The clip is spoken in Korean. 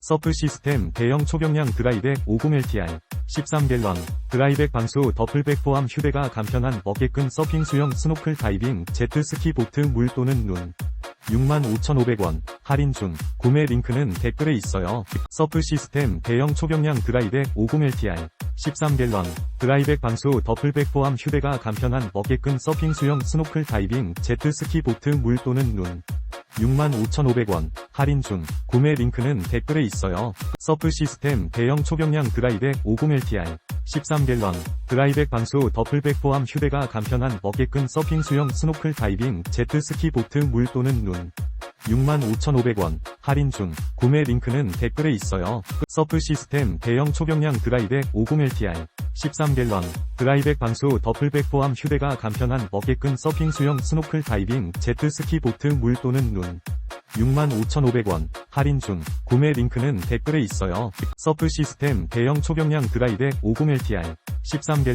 서프 시스템 대형 초경량 드라이백 50LTR 13갤런 드라이백 방수 더플백 포함 휴대가 간편한 어깨끈 서핑 수영 스노클 다이빙 제트스키 보트 물 또는 눈. 65,500원. 할인 중. 구매 링크는 댓글에 있어요. 서프 시스템 대형 초경량 드라이백 50LTR 13갤런 드라이백 방수 더플백 포함 휴대가 간편한 어깨끈 서핑 수영 스노클 다이빙 제트스키 보트 물 또는 눈. 65,500원 할인 중 구매 링크는 댓글에 있어요. 서프 시스템 대형 초경량 드라이백 50LTR 13갤런 드라이백 방수 더플백 포함 휴대가 간편한 어깨끈 서핑 수영 스노클 다이빙 제트스키 보트 물 또는 눈 65,500원 할인 중 구매 링크는 댓글에 있어요. 서프 시스템 대형 초경량 드라이백 50LTR 13갤런 드라이백 방수 더플백 포함 휴대가 간편한 어깨끈 서핑 수영 스노클 다이빙 제트스키 보트 물 또는 눈 65,500원. 할인 중. 구매 링크는 댓글에 있어요. 서프 시스템 대형 초경량 드라이백 50LTR 13갤